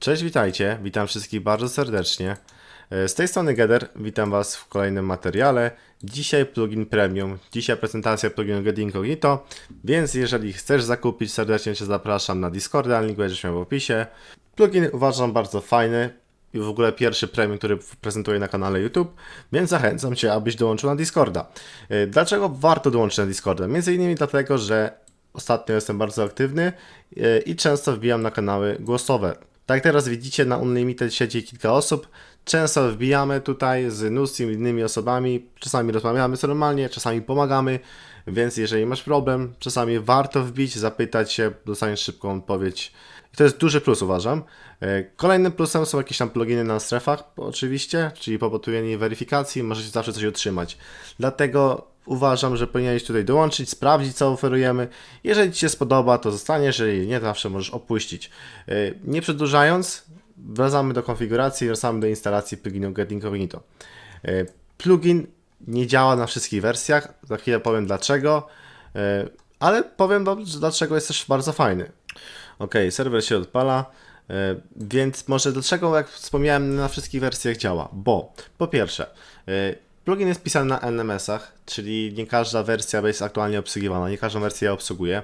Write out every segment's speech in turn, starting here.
Cześć, witajcie. Witam wszystkich bardzo serdecznie. E, Z tej strony Geder, witam Was w kolejnym materiale. Dzisiaj plugin premium, dzisiaj prezentacja pluginu Get Incognito, więc jeżeli chcesz zakupić, serdecznie Cię zapraszam na Discorda, link będziesz miał w opisie. Plugin uważam bardzo fajny i w ogóle pierwszy premium, który prezentuję na kanale YouTube, więc zachęcam Cię, abyś dołączył na Discorda. E, Dlaczego warto dołączyć na Discorda? Między innymi dlatego, że ostatnio jestem bardzo aktywny e, i często wbijam na kanały głosowe. Tak teraz widzicie, na Unlimited siedzi kilka osób. Często wbijamy tutaj z Nusim innymi osobami. Czasami rozmawiamy normalnie, czasami pomagamy. Więc jeżeli masz problem, czasami warto wbić, zapytać się, dostaniesz szybką odpowiedź. I to jest duży plus, uważam. E, Kolejnym plusem są jakieś tam pluginy na strefach, oczywiście, czyli po potwierdzeniu weryfikacji możecie zawsze coś otrzymać. Dlatego uważam, że powinieneś tutaj dołączyć, sprawdzić co oferujemy. Jeżeli Ci się spodoba, to zostaniesz, jeżeli nie, zawsze możesz opuścić. E, Nie przedłużając, wracamy do konfiguracji, wracamy do instalacji pluginu Get Incognito. E, Plugin nie działa na wszystkich wersjach, za chwilę powiem dlaczego, e, ale powiem Wam, dlaczego jest też bardzo fajny. Ok, serwer się odpala, więc może dlaczego, jak wspomniałem, na wszystkich wersjach działa? Bo po pierwsze, plugin jest pisany na NMS-ach, czyli nie każda wersja jest aktualnie obsługiwana, nie każdą wersję ja obsługuję.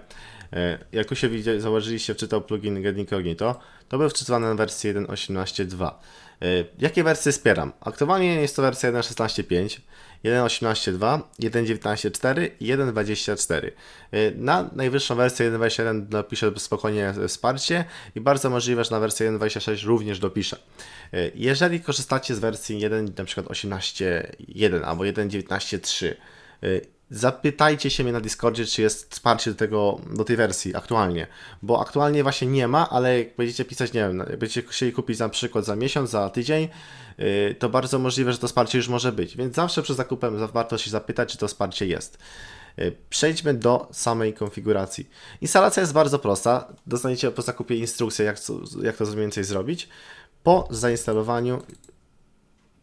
E, Jak tu się widzi- zauważyliście, wczytał plugin Get Incognito, to był wczytywany na wersję 1.18.2. E, Jakie wersje wspieram? Aktualnie jest to wersja 1.16.5, 1.18.2, 1.19.4 i 1.24. E, Na najwyższą wersję 1.21 dopiszę spokojnie wsparcie i bardzo możliwe, że na wersję 1.26 również dopiszę. E, Jeżeli korzystacie z wersji 1, na przykład 18.1 albo 1.19.3, y, Zapytajcie się mnie na Discordzie, czy jest wsparcie do, tego, do tej wersji aktualnie, bo aktualnie właśnie nie ma, ale jak będziecie pisać, nie wiem, jak będziecie chcieli kupić na przykład za miesiąc, za tydzień, y, to bardzo możliwe, że to wsparcie już może być, więc zawsze przed zakupem za- warto się zapytać, czy to wsparcie jest. Y, Przejdźmy do samej konfiguracji. Instalacja jest bardzo prosta. Dostaniecie po zakupie instrukcję, jak, jak to mniej więcej zrobić. Po zainstalowaniu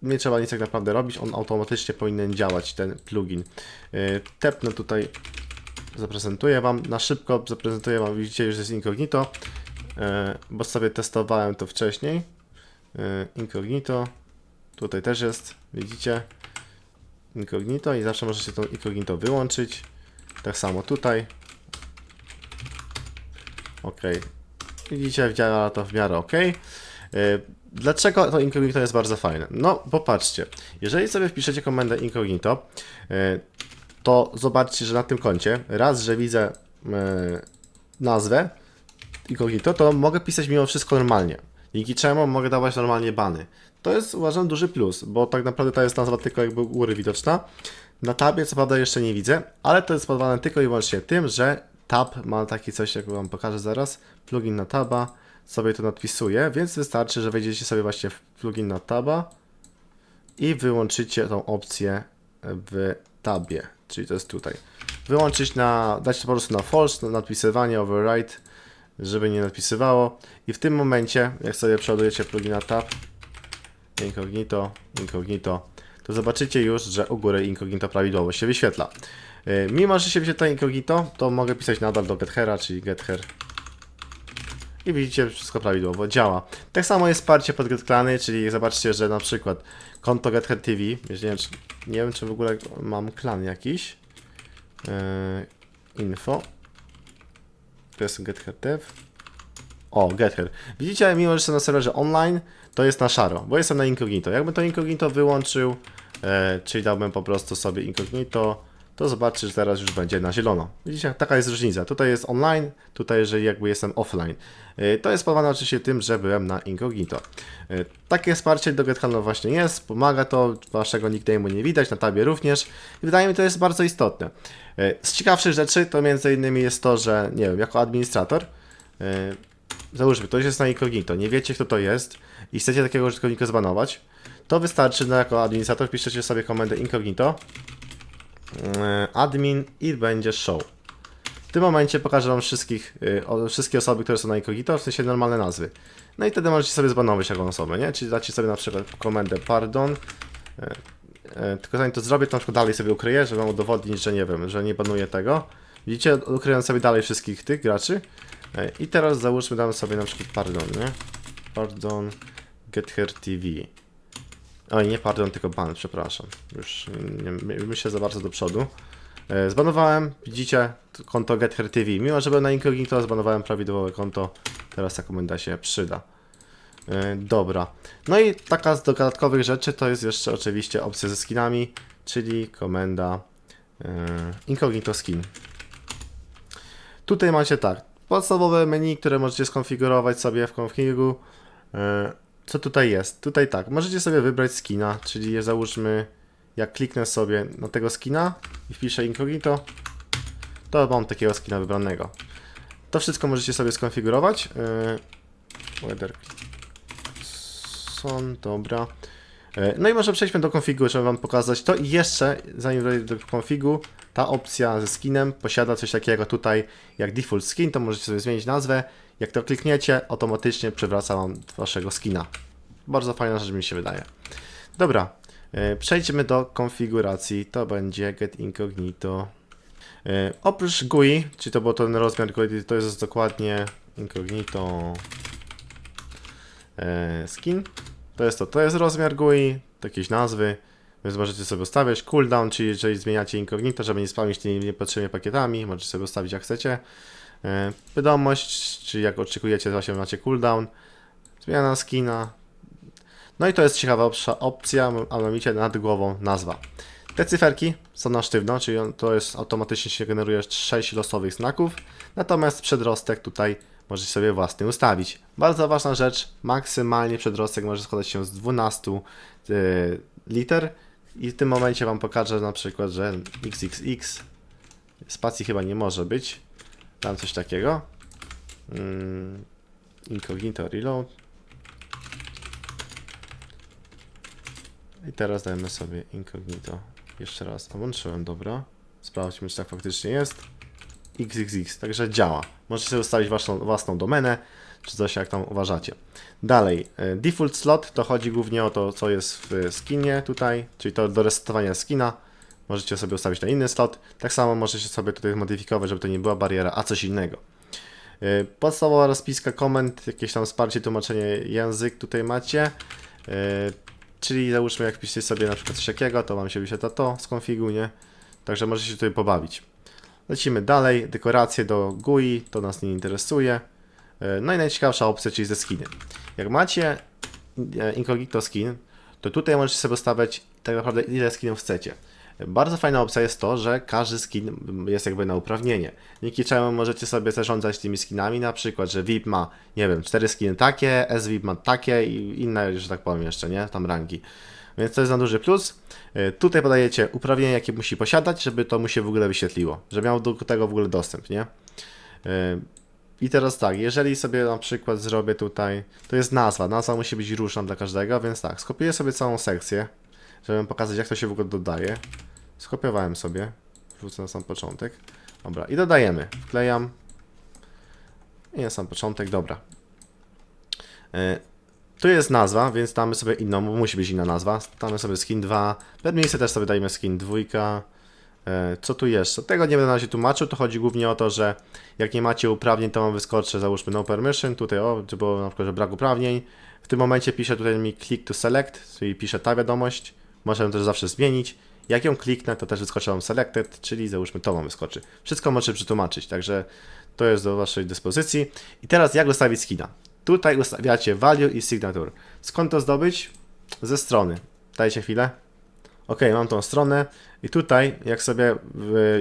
nie trzeba nic tak naprawdę robić, on automatycznie powinien działać, ten plugin. Yy, Tepnę tutaj, zaprezentuję Wam, na szybko zaprezentuję Wam, widzicie już jest incognito, yy, bo sobie testowałem to wcześniej. Yy, Incognito, tutaj też jest, widzicie, incognito i zawsze możecie to incognito wyłączyć. Tak samo tutaj. Ok. Widzicie, działa to w miarę ok. Dlaczego to incognito jest bardzo fajne? No, popatrzcie. Jeżeli sobie wpiszecie komendę incognito, e, to zobaczcie, że na tym koncie, raz, że widzę e, nazwę incognito, to mogę pisać mimo wszystko normalnie. Dzięki czemu mogę dawać normalnie bany. To jest uważam duży plus, bo tak naprawdę ta jest nazwa tylko jakby u góry widoczna. Na tabie co prawda jeszcze nie widzę, ale to jest spowodowane tylko i wyłącznie tym, że tab ma taki coś, jak wam pokażę zaraz, plugin na taba, sobie to nadpisuję, więc wystarczy, że wejdziecie sobie właśnie w plugin na taba i wyłączycie tą opcję w tabie, czyli to jest tutaj. Wyłączyć na, dać to po prostu na false, na nadpisywanie, override, żeby nie nadpisywało i w tym momencie, jak sobie przeładujecie na tab, incognito, incognito, to zobaczycie już, że u góry incognito prawidłowo się wyświetla. Yy, Mimo, że się wyświetla incognito, to mogę pisać nadal do gethera, czyli gether i widzicie, wszystko prawidłowo działa. Tak samo jest wsparcie pod GetClany, czyli zobaczcie, że na przykład konto GetHead TV, nie, wiem, czy, nie wiem, czy w ogóle mam klan jakiś. Yy, info. To jest GetHead Dev. O, GetHead. Widzicie, mimo że jestem na serwerze online, to jest na szaro, bo jestem na incognito. Jakbym to incognito wyłączył, e, czyli dałbym po prostu sobie incognito, to zobaczcie, że teraz już będzie na zielono. Widzicie, taka jest różnica. Tutaj jest online, tutaj jeżeli jakby jestem offline. E, To jest spowodowane oczywiście tym, że byłem na incognito. E, Takie wsparcie do GetHello właśnie jest, pomaga to, waszego nickname'u nie widać, na tabie również i wydaje mi to jest bardzo istotne. E, Z ciekawszych rzeczy to między innymi jest to, że nie wiem, jako administrator załóżmy, ktoś jest na incognito, nie wiecie kto to jest i chcecie takiego użytkownika zbanować, to wystarczy, że jako administrator piszecie sobie komendę incognito admin i będzie show. W tym momencie pokażę Wam wszystkich, o, wszystkie osoby, które są na incognito, w sensie normalne nazwy. No i wtedy możecie sobie zbanować taką osobę, nie? Czyli dacie sobie na przykład komendę pardon, e, e, tylko zanim to zrobię, to na przykład dalej sobie ukryję, żeby Wam udowodnić, że nie wiem, że nie banuję tego. Widzicie, ukryłem sobie dalej wszystkich tych graczy. E, I teraz załóżmy, damy sobie na przykład pardon, nie? pardon, get her TV. Oj, nie pardon, tylko ban, przepraszam. Już nie, myślę za bardzo do przodu. E, Zbanowałem, widzicie, konto Get Her TV. Mimo, że byłem na incognito, zbanowałem prawidłowe konto. Teraz ta komenda się przyda. E, Dobra. No i taka z dodatkowych rzeczy to jest jeszcze oczywiście opcja ze skinami, czyli komenda e, incognito skin. Tutaj macie tak, podstawowe menu, które możecie skonfigurować sobie w konfigu. Co tutaj jest? Tutaj tak, możecie sobie wybrać skina, czyli załóżmy, jak kliknę sobie na tego skina i wpiszę incognito, to mam takiego skina wybranego. To wszystko możecie sobie skonfigurować. E, Weather dobra. E, No i może przejdźmy do konfigu, żeby Wam pokazać to. I jeszcze, zanim dojdę do konfigu, ta opcja ze skinem posiada coś takiego tutaj jak default skin, to możecie sobie zmienić nazwę. Jak to klikniecie, automatycznie przywraca Wam Waszego skina. Bardzo fajna rzecz mi się wydaje. Dobra, e, przejdźmy do konfiguracji. To będzie get incognito. E, Oprócz GUI, czyli to był ten rozmiar GUI, to jest dokładnie incognito e, skin. To jest to, to jest rozmiar GUI, to jakieś nazwy, więc możecie sobie ustawiać cooldown, czyli jeżeli zmieniacie incognito, żeby nie spamić tymi niepotrzebnymi pakietami, możecie sobie ustawić jak chcecie. E, Wiadomość, czyli jak oczekujecie, właśnie macie cooldown, zmiana skina. No i to jest ciekawa opcja, a mianowicie nad głową nazwa. Te cyferki są na sztywno, czyli to jest automatycznie się generuje 6 losowych znaków, natomiast przedrostek tutaj możecie sobie własny ustawić. Bardzo ważna rzecz, maksymalnie przedrostek może składać się z 12 y, liter i w tym momencie Wam pokażę na przykład, że XXX spacji chyba nie może być. Dam coś takiego. Mm, incognito reload. I teraz dajemy sobie incognito. Jeszcze raz. A włączyłem, dobra. Sprawdźmy, czy tak faktycznie jest. XXX, także działa. Możecie ustawić waszą, własną domenę, czy coś jak tam uważacie. Dalej, e, default slot to chodzi głównie o to, co jest w skinie tutaj, czyli to do resetowania skina. Możecie sobie ustawić na inny slot. Tak samo możecie sobie tutaj modyfikować, żeby to nie była bariera, a coś innego. E, Podstawowa rozpiska komend, jakieś tam wsparcie, tłumaczenie język tutaj macie. E, Czyli załóżmy, jak wpiszecie sobie na przykład coś takiego, to wam się wyświetla to z? Także możecie się tutaj pobawić. Lecimy dalej. Dekoracje do GUI, to nas nie interesuje. E, No i najciekawsza opcja, czyli ze skiny. Jak macie incognito skin, to tutaj możecie sobie ustawiać tak naprawdę ile skinów chcecie. Bardzo fajna opcja jest to, że każdy skin jest jakby na uprawnienie. Dzięki czemu możecie sobie zarządzać tymi skinami, na przykład, że VIP ma, nie wiem, 4 skiny takie, SVIP ma takie i inne, że tak powiem jeszcze, nie? Tam rangi. Więc to jest na duży plus. Y, Tutaj podajecie uprawnienia, jakie musi posiadać, żeby to mu się w ogóle wyświetliło, żeby miał do tego w ogóle dostęp, nie? Y, I teraz tak, jeżeli sobie na przykład zrobię tutaj, to jest nazwa, nazwa musi być różna dla każdego, więc tak, skopiuję sobie całą sekcję, żeby pokazać jak to się w ogóle dodaje. Skopiowałem sobie, wrzucę na sam początek. Dobra, i dodajemy. Wklejam. I na sam początek, dobra. E, tu jest nazwa, więc damy sobie inną, musi być inna nazwa. Damy sobie skin 2. W miejsce też sobie dajemy skin 2. E, Co tu jeszcze? Tego nie będę na razie tłumaczył. To chodzi głównie o to, że jak nie macie uprawnień, to wam wyskoczy, załóżmy no permission. Tutaj o, czy było na przykład, że brak uprawnień. W tym momencie pisze tutaj mi click to select, czyli pisze ta wiadomość. Możemy też zawsze zmienić. Jak ją kliknę, to też wyskoczy Wam selected, czyli załóżmy to Wam wyskoczy. Wszystko możecie przetłumaczyć, także to jest do Waszej dyspozycji. I teraz jak ustawić skina? Tutaj ustawiacie value i signature. Skąd to zdobyć? Ze strony. Dajcie chwilę. Ok, mam tą stronę i tutaj, jak sobie,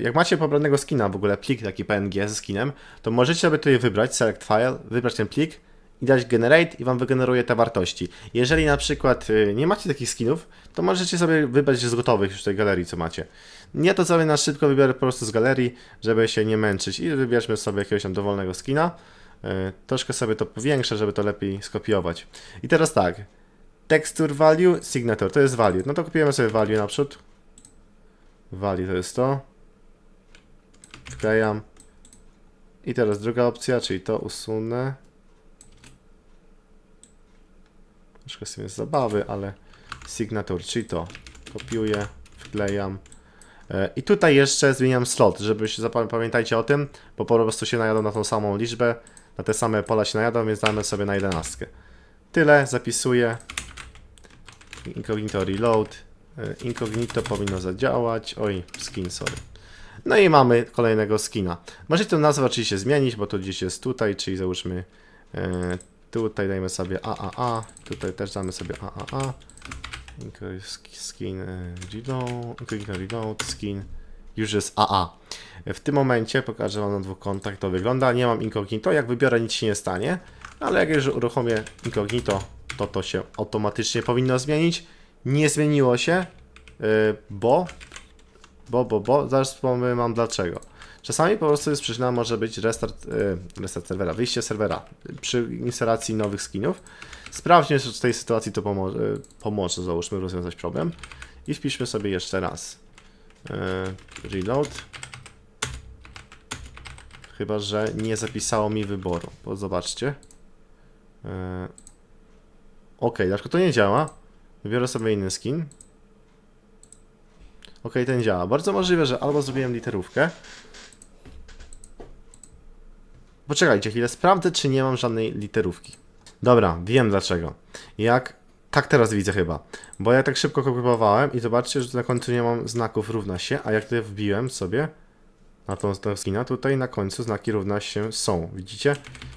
jak macie pobranego skina, w ogóle plik taki PNG ze skinem, to możecie sobie tutaj wybrać select file, wybrać ten plik i dać generate i wam wygeneruje te wartości. Jeżeli na przykład y, nie macie takich skinów, to możecie sobie wybrać z gotowych już tej galerii, co macie. Ja to sobie na szybko wybiorę po prostu z galerii, żeby się nie męczyć i wybierzmy sobie jakiegoś tam dowolnego skina. Y, Troszkę sobie to powiększę, żeby to lepiej skopiować. I teraz tak, texture value, signature, to jest value. No to kopiujemy sobie value naprzód. Value to jest to. Wklejam. I teraz druga opcja, czyli to usunę. Troszkę z tym jest zabawy, ale signature, czyli to. Kopiuję, wklejam. E, I tutaj jeszcze zmieniam slot, żebyście pamiętajcie o tym, bo po prostu się najadą na tą samą liczbę, na te same pola się najadą, więc damy sobie na 11. Tyle, zapisuję. Incognito reload. E, Incognito powinno zadziałać. Oj, skin, sorry. No i mamy kolejnego skina. Możecie tę nazwę oczywiście zmienić, bo to gdzieś jest tutaj, czyli załóżmy e, tutaj dajmy sobie AAA, tutaj też damy sobie AAA. Skin e, reload, reload, skin już jest AA. W tym momencie pokażę wam na dwóch kontach to wygląda. Nie mam incognito, jak wybiorę nic się nie stanie, ale jak już uruchomię incognito, to to się automatycznie powinno zmienić. Nie zmieniło się, yy, bo, bo, bo, bo, zaraz powiem wam dlaczego. Czasami po prostu jest przyczyna może być restart, yy, restart serwera, wyjście serwera przy instalacji nowych skinów. Sprawdźmy, czy w tej sytuacji to pomoże, pomoże załóżmy rozwiązać problem i wpiszmy sobie jeszcze raz. Yy, reload. Chyba, że nie zapisało mi wyboru, bo zobaczcie. Ok, dlaczego to nie działa? Wybiorę sobie inny skin. Ok, ten działa. Bardzo możliwe, że albo zrobiłem literówkę. Poczekajcie chwilę, sprawdzę, czy nie mam żadnej literówki. Dobra, wiem dlaczego. Jak. Tak teraz widzę chyba. Bo ja tak szybko kopiowałem i zobaczcie, że na końcu nie mam znaków równa się, a jak tutaj wbiłem sobie na tą, tą skina, tutaj na końcu znaki równa się są. Widzicie?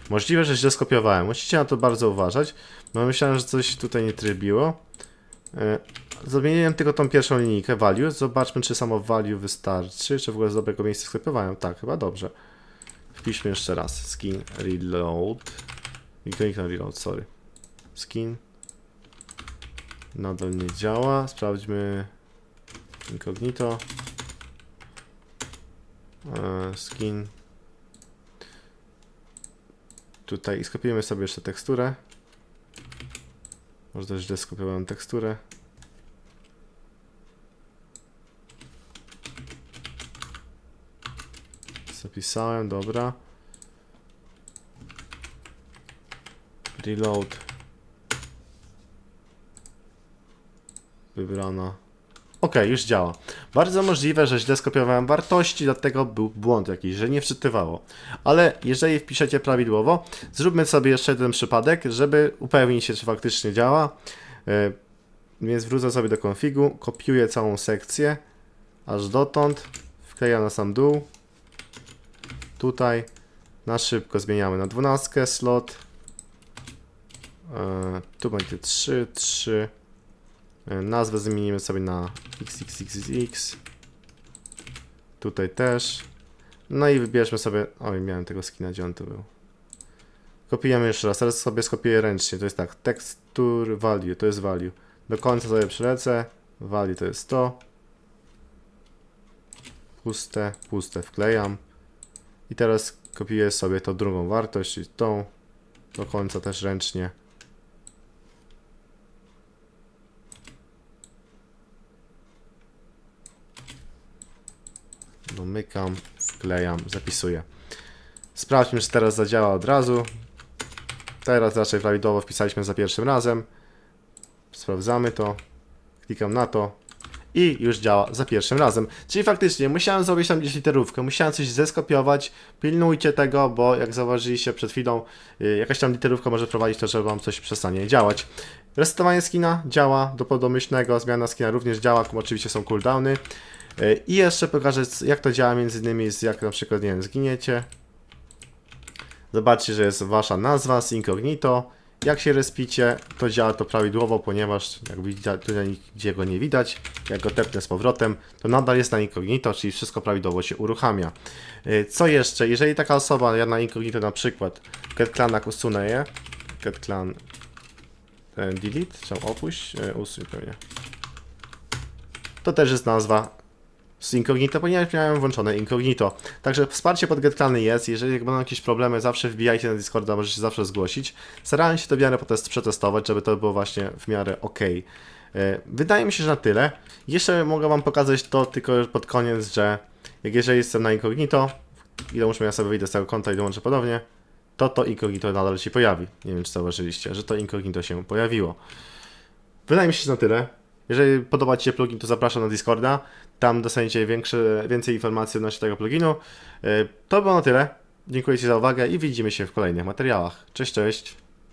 Możliwe, że źle skopiowałem. Musicie na to bardzo uważać, bo myślałem, że coś tutaj nie trybiło. E, Zmieniłem tylko tą pierwszą linijkę value. Zobaczmy, czy samo value wystarczy, czy w ogóle z dobrego miejsca skopiowałem. Tak, chyba dobrze. Wpiszmy jeszcze raz. Skin reload. Incognito reload, sorry. Skin. Nadal nie działa. Sprawdźmy incognito. E, Skin. Tutaj skopiujemy sobie jeszcze teksturę. Może też źle skopiowałem teksturę. Zapisałem, dobra. Reload. Wybrana. Ok, już działa. Bardzo możliwe, że źle skopiowałem wartości, dlatego był błąd jakiś, że nie wczytywało. Ale jeżeli wpiszecie prawidłowo, zróbmy sobie jeszcze jeden przypadek, żeby upewnić się, czy faktycznie działa. E, Więc wrócę sobie do konfigu, kopiuję całą sekcję, aż dotąd, wklejam na sam dół. Tutaj na szybko zmieniamy na 12 slot. E, tu będzie 3, 3. E, Nazwę zmienimy sobie na XXXX. Tutaj też. No i wybierzmy sobie. Oj, miałem tego skina, gdzie on tu był. Kopiujemy jeszcze raz. Teraz sobie skopiuję ręcznie. To jest tak. Texture value to jest value. Do końca sobie przylecę. Value to jest to. Puste, puste wklejam. I teraz kopiuję sobie tą drugą wartość, czyli tą. Do końca też ręcznie. Domykam, wklejam, zapisuję. Sprawdźmy, czy teraz zadziała od razu. Teraz raczej prawidłowo wpisaliśmy za pierwszym razem. Sprawdzamy to. Klikam na to. I już działa za pierwszym razem. Czyli faktycznie musiałem zrobić tam gdzieś literówkę, musiałem coś zeskopiować. Pilnujcie tego, bo jak zauważyliście przed chwilą, y, jakaś tam literówka może prowadzić to, że wam coś przestanie działać. Resetowanie skina działa do domyślnego, zmiana skina również działa, oczywiście są cooldowny. Y, I jeszcze pokażę, jak to działa między innymi, z jak na przykład, nie wiem, zginiecie. Zobaczcie, że jest wasza nazwa z incognito. Jak się respicie, to działa to prawidłowo, ponieważ jak widać, tutaj nigdzie go nie widać. Jak go tepnę z powrotem, to nadal jest na incognito, czyli wszystko prawidłowo się uruchamia. Y, Co jeszcze? Jeżeli taka osoba, ja na incognito na przykład, getclanak usunę je, getclan e, delete, czy opuść, e, usuń pewnie. To też jest nazwa z incognito, ponieważ miałem włączone incognito. Także wsparcie pod GetClany jest. Jeżeli będą jakieś problemy, zawsze wbijajcie na Discorda, możecie zawsze zgłosić. Starałem się to w miarę potest przetestować, żeby to było właśnie w miarę ok. E, Wydaje mi się, że na tyle. Jeszcze mogę Wam pokazać to tylko pod koniec, że jak jeżeli jestem na incognito i dołączmy, ja sobie wyjdę z tego konta i dołączę ponownie, to to incognito nadal się pojawi. Nie wiem, czy zauważyliście, że to incognito się pojawiło. Wydaje mi się, że na tyle. Jeżeli podoba Ci się plugin, to zapraszam na Discorda. Tam dostaniecie większe, więcej informacji odnośnie tego pluginu. Yy, To było na tyle. Dziękuję Ci za uwagę i widzimy się w kolejnych materiałach. Cześć, cześć.